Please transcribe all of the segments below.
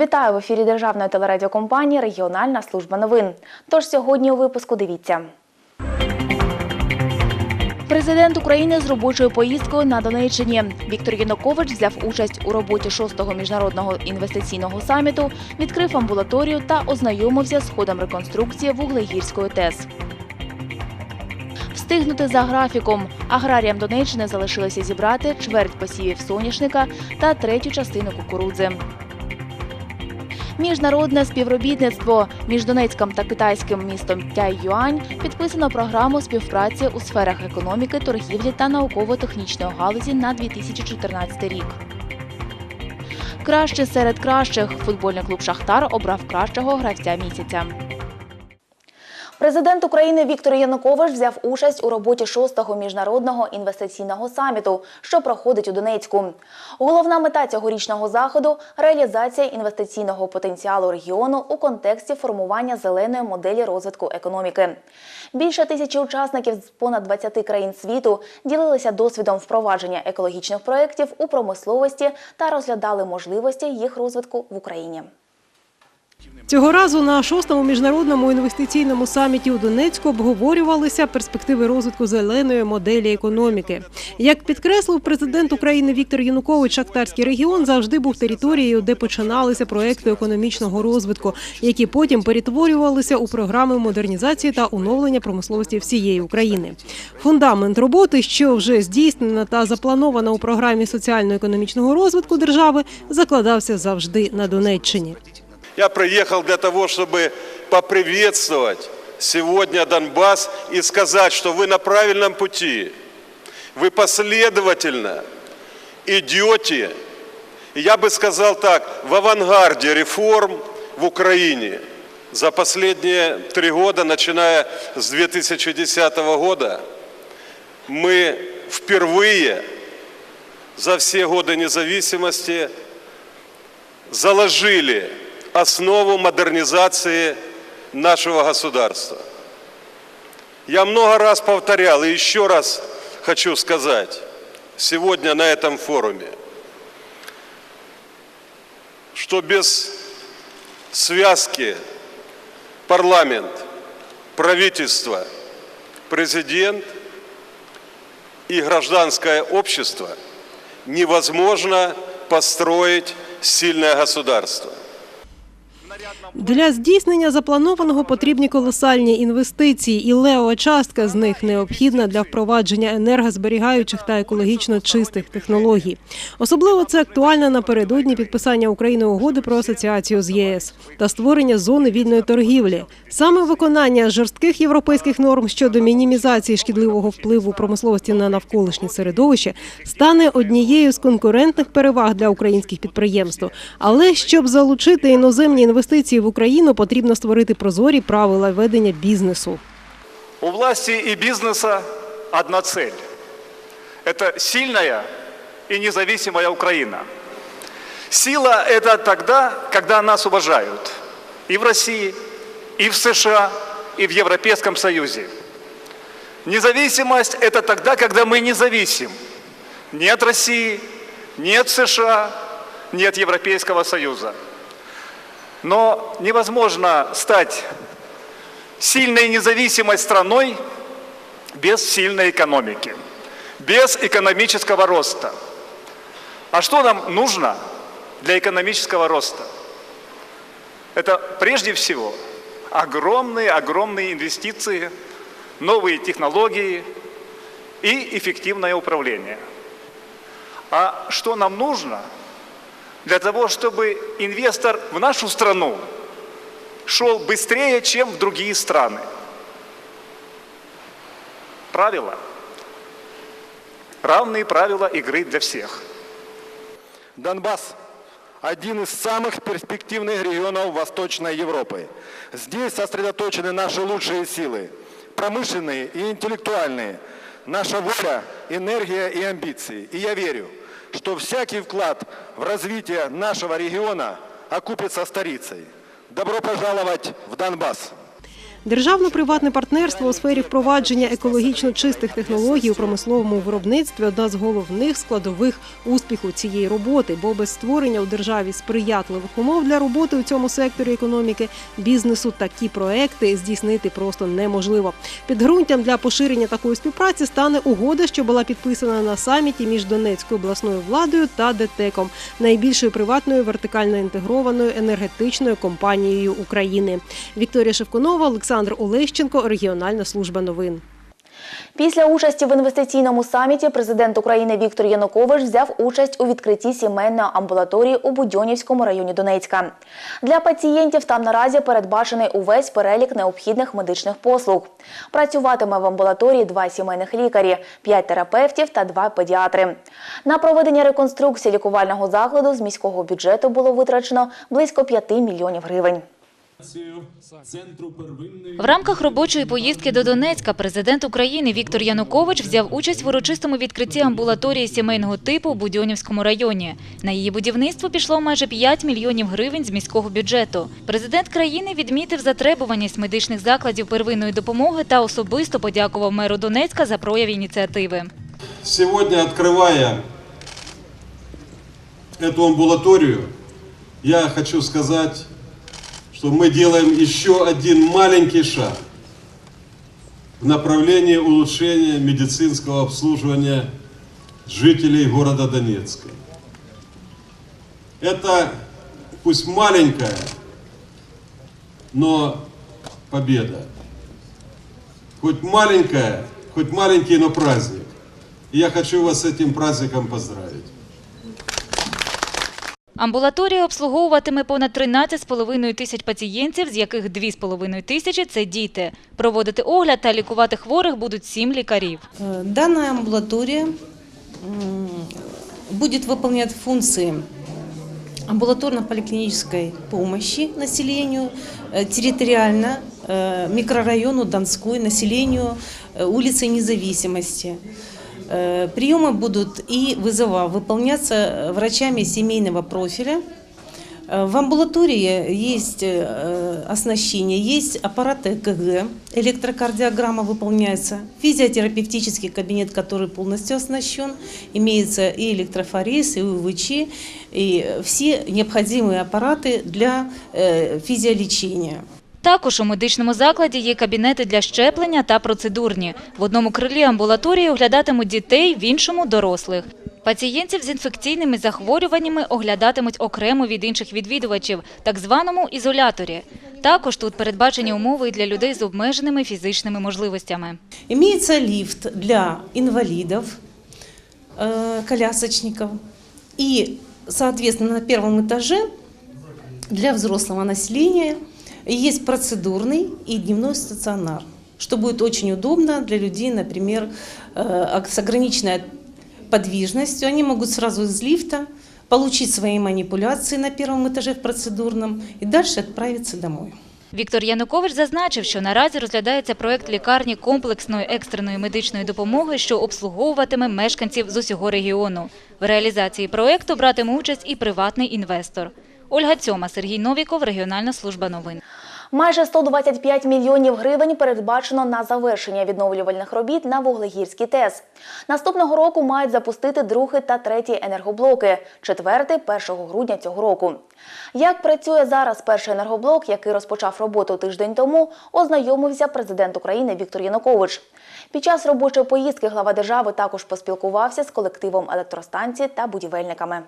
Вітаю в ефірі Державної телерадіокомпанії Регіональна служба новин. Тож сьогодні у випуску дивіться. Президент України з робочою поїздкою на Донеччині. Віктор Янукович взяв участь у роботі 6-го міжнародного інвестиційного саміту, відкрив амбулаторію та ознайомився з ходом реконструкції Вуглегірської ТЕС. Встигнути за графіком. Аграріям Донеччини залишилося зібрати чверть посівів соняшника та третю частину кукурудзи. Міжнародне співробітництво між Донецьком та китайським містом Тяйюань підписано програму співпраці у сферах економіки, торгівлі та науково-технічної галузі на 2014 рік. Краще серед кращих футбольний клуб Шахтар обрав кращого гравця місяця. Президент України Віктор Янукович взяв участь у роботі 6-го міжнародного інвестиційного саміту, що проходить у Донецьку. Головна мета цьогорічного заходу реалізація інвестиційного потенціалу регіону у контексті формування зеленої моделі розвитку економіки. Більше тисячі учасників з понад 20 країн світу ділилися досвідом впровадження екологічних проєктів у промисловості та розглядали можливості їх розвитку в Україні. Цього разу на шостому міжнародному інвестиційному саміті у Донецьку обговорювалися перспективи розвитку зеленої моделі економіки. Як підкреслив президент України Віктор Янукович, Шахтарський регіон завжди був територією, де починалися проекти економічного розвитку, які потім перетворювалися у програми модернізації та оновлення промисловості всієї України. Фундамент роботи, що вже здійснена та запланована у програмі соціально-економічного розвитку держави, закладався завжди на Донеччині. Я приехал для того, чтобы поприветствовать сегодня Донбасс и сказать, что вы на правильном пути. Вы последовательно идете, я бы сказал так, в авангарде реформ в Украине. За последние три года, начиная с 2010 года, мы впервые за все годы независимости заложили основу модернизации нашего государства. Я много раз повторял и еще раз хочу сказать сегодня на этом форуме, что без связки парламент, правительство, президент и гражданское общество невозможно построить сильное государство. Для здійснення запланованого потрібні колосальні інвестиції, і лева частка з них необхідна для впровадження енергозберігаючих та екологічно чистих технологій. Особливо це актуально напередодні підписання Україною угоди про асоціацію з ЄС та створення зони вільної торгівлі. Саме виконання жорстких європейських норм щодо мінімізації шкідливого впливу промисловості на навколишнє середовище стане однією з конкурентних переваг для українських підприємств. Але щоб залучити іноземні інвестиції в Україну, потрібно створити прозорі правила ведення бізнесу. У власти и бизнеса одна цель. Это сильная и независимая Украина. Сила – это тогда, когда нас уважают. И в России, и в США, и в Европейском Союзе. Независимость – это тогда, когда мы не зависим ни от России, ни от США, ни от Европейского Союза. Но невозможно стать сильной независимой страной без сильной экономики, без экономического роста. А что нам нужно для экономического роста? Это прежде всего огромные-огромные инвестиции, новые технологии и эффективное управление. А что нам нужно для того, чтобы инвестор в нашу страну шел быстрее, чем в другие страны? Правила. Равные правила игры для всех. Донбасс – один из самых перспективных регионов Восточной Европы. Здесь сосредоточены наши лучшие силы – промышленные и интеллектуальные, наша воля, энергия и амбиции. И я верю, что всякий вклад в развитие нашего региона окупится старицей. Добро пожаловать в Донбасс! Державно-приватне партнерство у сфері впровадження екологічно чистих технологій у промисловому виробництві одна з головних складових успіху цієї роботи, бо без створення у державі сприятливих умов для роботи у цьому секторі економіки бізнесу такі проекти здійснити просто неможливо. Підґрунтям для поширення такої співпраці стане угода, що була підписана на саміті між Донецькою обласною владою та ДТЕКом, найбільшою приватною вертикально інтегрованою енергетичною компанією України. Вікторія Шевкунова, Олександр Олещенко, регіональна служба новин. Після участі в інвестиційному саміті президент України Віктор Янукович взяв участь у відкритті сімейної амбулаторії у Будьонівському районі Донецька. Для пацієнтів там наразі передбачений увесь перелік необхідних медичних послуг. Працюватиме в амбулаторії два сімейних лікарі, п'ять терапевтів та два педіатри. На проведення реконструкції лікувального закладу з міського бюджету було витрачено близько 5 мільйонів гривень. Центру первинної В рамках робочої поїздки до Донецька президент України Віктор Янукович взяв участь в урочистому відкритті амбулаторії сімейного типу у Будьонівському районі. На її будівництво пішло майже 5 мільйонів гривень з міського бюджету. Президент країни відмітив затребуваність медичних закладів первинної допомоги та особисто подякував меру Донецька за прояв ініціативи. Сегодня, открывая эту амбулаторию, я хочу сказать, что мы делаем еще один маленький шаг в направлении улучшения медицинского обслуживания жителей города Донецка. Это пусть маленькая, но победа. Хоть маленькая, хоть маленький, но праздник. И я хочу вас с этим праздником поздравить. Амбулаторія обслуговуватиме понад 13,5 тисяч пацієнтів, з яких 2,5 тисячі – це діти. Проводити огляд та лікувати хворих будуть сім лікарів. Э, Данная амбулатория м, будет выполнять функции амбулаторно-поликлинической помощи населению, э, территориально э, микрорайону Донской, населению э, улицы Независимости. Э, Приемы будут и вызова выполняться э, врачами семейного профиля. Э, В амбулатории есть э, оснащение, есть аппараты ЭКГ, электрокардиограмма выполняется, физиотерапевтический кабинет, который полностью оснащен, имеется и электрофорез, и УВЧ, и все необходимые аппараты для э, физиолечения. Також у медичному закладі є кабінети для щеплення та процедурні. В одному крилі амбулаторії оглядатимуть дітей, в іншому – дорослих. Пацієнтів з інфекційними захворюваннями оглядатимуть окремо від інших відвідувачів, так званому ізоляторі. Також тут передбачені умови для людей з обмеженими фізичними можливостями. Имеется лифт для инвалидов, э, колясочников. И, соответственно, на первом этаже для взрослого населения есть процедурный и дневной стационар, что будет очень удобно для людей, например, э, с ограниченной подвижностью. Они могут сразу из лифта получить свои манипуляции на первом этаже в процедурном и дальше отправиться домой. Віктор Янукович зазначив, що наразі розглядається проект лікарні комплексної екстреної медичної допомоги, що обслуговуватиме мешканців з усього регіону. В реалізації проекту братиме участь і приватний інвестор. Ольга Цьома, Сергій Новіков, Регіональна служба новин. Майже 125 мільйонів гривень передбачено на завершення відновлювальних робіт на Вуглегірській ТЕС. Наступного року мають запустити другий та третій енергоблоки, четвертий – 1 грудня цього року. Як працює зараз перший енергоблок, який розпочав роботу тиждень тому, ознайомився президент України Віктор Янукович. Під час робочої поїздки глава держави також поспілкувався з колективом електростанцій та будівельниками.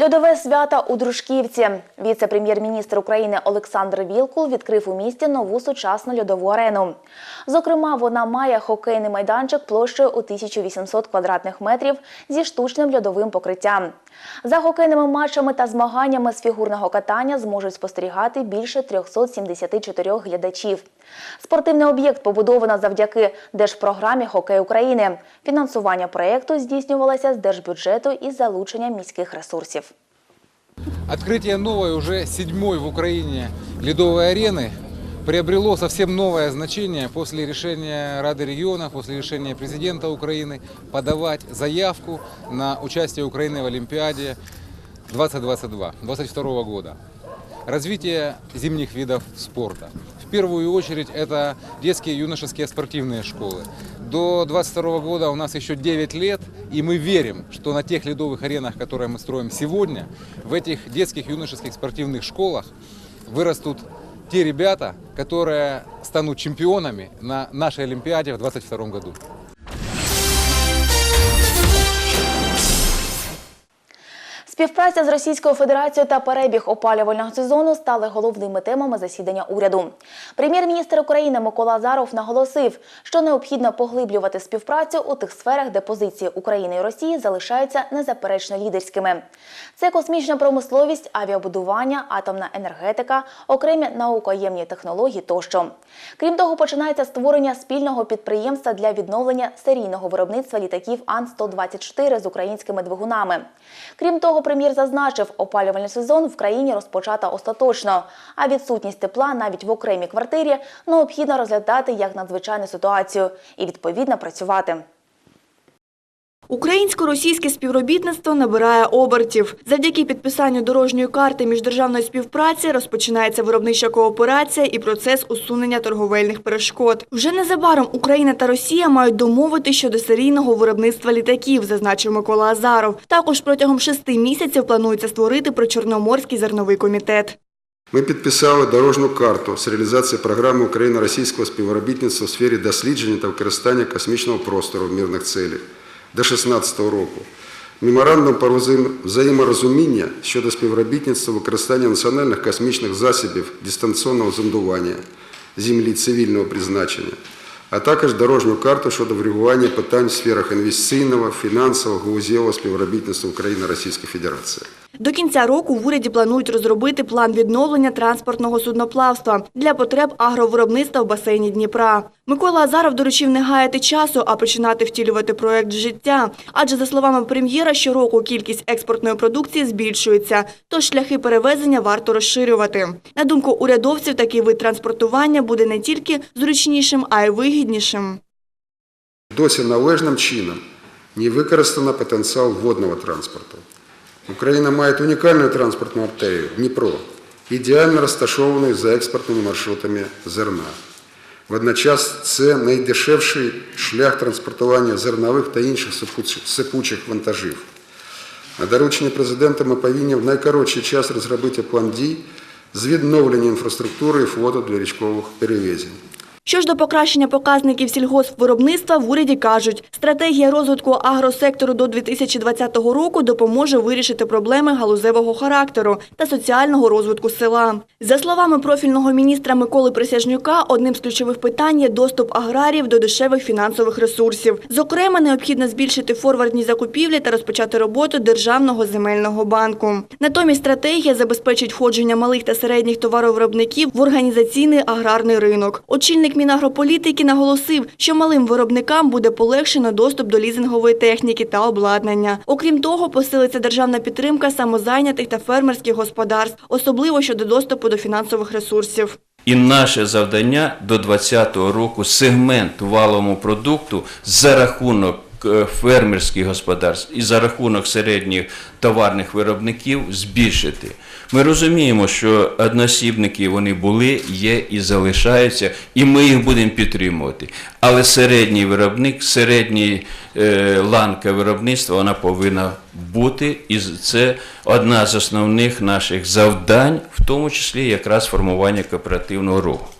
Льодове свято у Дружківці. Віце-прем'єр-міністр України Олександр Вілкул відкрив у місті нову сучасну льодову арену. Зокрема, вона має хокейний майданчик площею у 1800 квадратних метрів зі штучним льодовим покриттям. За хокейними матчами та змаганнями з фігурного катання зможуть спостерігати більше 374 глядачів. Спортивний об'єкт побудовано завдяки держпрограмі «Хокей України». Фінансування проєкту здійснювалося з держбюджету із залученням міських ресурсів. Открытие новой, уже седьмой в Украине ледовой арены приобрело совсем новое значение после решения Рады регионов, после решения президента Украины подавать заявку на участие Украины в Олимпиаде 2022, 2022 года. развитие зимних видов спорта. В первую очередь это детские юношеские спортивные школы. До 22 года у нас еще 9 лет, и мы верим, что на тех ледовых аренах, которые мы строим сегодня, в этих детских юношеских спортивных школах вырастут те ребята, которые станут чемпионами на нашей Олимпиаде в 2022 году. Співпраця з Російською Федерацією та перебіг опалювального сезону стали головними темами засідання уряду. Прем'єр-міністр України Микола Азаров наголосив, що необхідно поглиблювати співпрацю у тих сферах, де позиції України і Росії залишаються незаперечно лідерськими. Це космічна промисловість, авіабудування, атомна енергетика, окремі наукоємні технології тощо. Крім того, починається створення спільного підприємства для відновлення серійного виробництва літаків Ан-124 з українськими двигунами. Крім того, прем'єр зазначив, опалювальний сезон в країні розпочата остаточно, а відсутність тепла навіть в окремій квартирі необхідно розглядати як надзвичайну ситуацію і відповідно працювати. Українсько-російське співробітництво набирає обертів. Завдяки підписанню дорожньої карти міждержавної співпраці розпочинається виробнича кооперація і процес усунення торговельних перешкод. Вже незабаром Україна та Росія мають домовити щодо серійного виробництва літаків, зазначив Микола Азаров. Також протягом шести місяців планується створити причорноморський зерновий комітет. Ми підписали дорожню карту з реалізації програми Україно-російського співробітництва у сфері дослідження та використання космічного простору в мирних цілях до 2016 року. Меморандум про взаєм- взаєморозуміння щодо співробітництва використання національних космічних засобів дистанційного зондування землі цивільного призначення, а також дорожню карту щодо врегулювання питань в сферах інвестиційного, фінансового, галузевого співробітництва України-Російської Федерації. До кінця року в уряді планують розробити план відновлення транспортного судноплавства для потреб агровиробництва в басейні Дніпра. Микола Азаров доручив не гаяти часу, а починати втілювати проект життя. Адже, за словами прем'єра, щороку кількість експортної продукції збільшується, тож шляхи перевезення варто розширювати. На думку урядовців, такий вид транспортування буде не тільки зручнішим, а й вигіднішим. Досі належним чином не використано потенціал водного транспорту. Україна має унікальну транспортну артерію Дніпро, ідеально розташовану за експортними маршрутами зерна. Водночас це найдешевший шлях транспортування зернових та інших сипучих вантажів. На доручення президента ми повинні в найкоротший час розробити план дій з відновлення інфраструктури і флоту для річкових перевезень. Що ж до покращення показників сільгоспвиробництва, в уряді кажуть, стратегія розвитку агросектору до 2020 року допоможе вирішити проблеми галузевого характеру та соціального розвитку села. За словами профільного міністра Миколи Присяжнюка, одним з ключових питань є доступ аграріїв до дешевих фінансових ресурсів. Зокрема, необхідно збільшити форвардні закупівлі та розпочати роботу Державного земельного банку. Натомість стратегія забезпечить входження малих та середніх товаровиробників в організаційний аграрний ринок. Очільник Мінагрополітики наголосив, що малим виробникам буде полегшено доступ до лізингової техніки та обладнання. Окрім того, посилиться державна підтримка самозайнятих та фермерських господарств, особливо щодо доступу до фінансових ресурсів. І наше завдання до 2020 року сегмент валовому продукту за рахунок фермерських господарств і за рахунок середніх товарних виробників збільшити. Ми розуміємо, що односібники вони були, є і залишаються, і ми їх будемо підтримувати. Але середній виробник, середній е, ланка виробництва вона повинна бути, і це одна з основних наших завдань, в тому числі якраз формування кооперативного руху.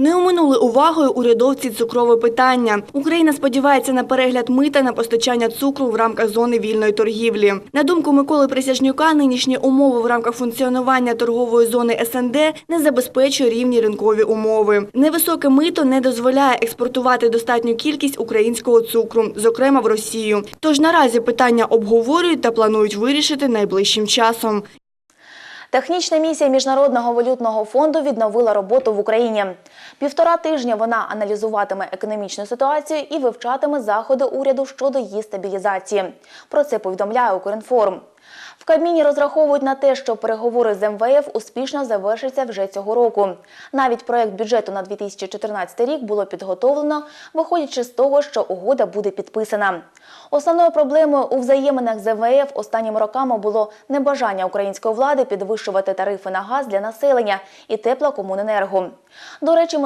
Не оминули увагою урядовці цукрове питання. Україна сподівається на перегляд мита на постачання цукру в рамках зони вільної торгівлі. На думку Миколи Присяжнюка, нинішні умови в рамках функціонування торгової зони СНД не забезпечує рівні ринкові умови. Невисоке мито не дозволяє експортувати достатню кількість українського цукру, зокрема в Росію. Тож наразі питання обговорюють та планують вирішити найближчим часом. Технічна місія Міжнародного валютного фонду відновила роботу в Україні. Півтора тижня вона аналізуватиме економічну ситуацію і вивчатиме заходи уряду щодо її стабілізації. Про це повідомляє Укрінформ. В Кабміні розраховують на те, що переговори з МВФ успішно завершаться вже цього року. Навіть проект бюджету на 2014 рік було підготовлено, виходячи з того, що угода буде підписана. Основною проблемою у взаєминах з МВФ останніми роками було небажання української влади підвищувати тарифи на газ для населення і теплокомуненерго. До речі,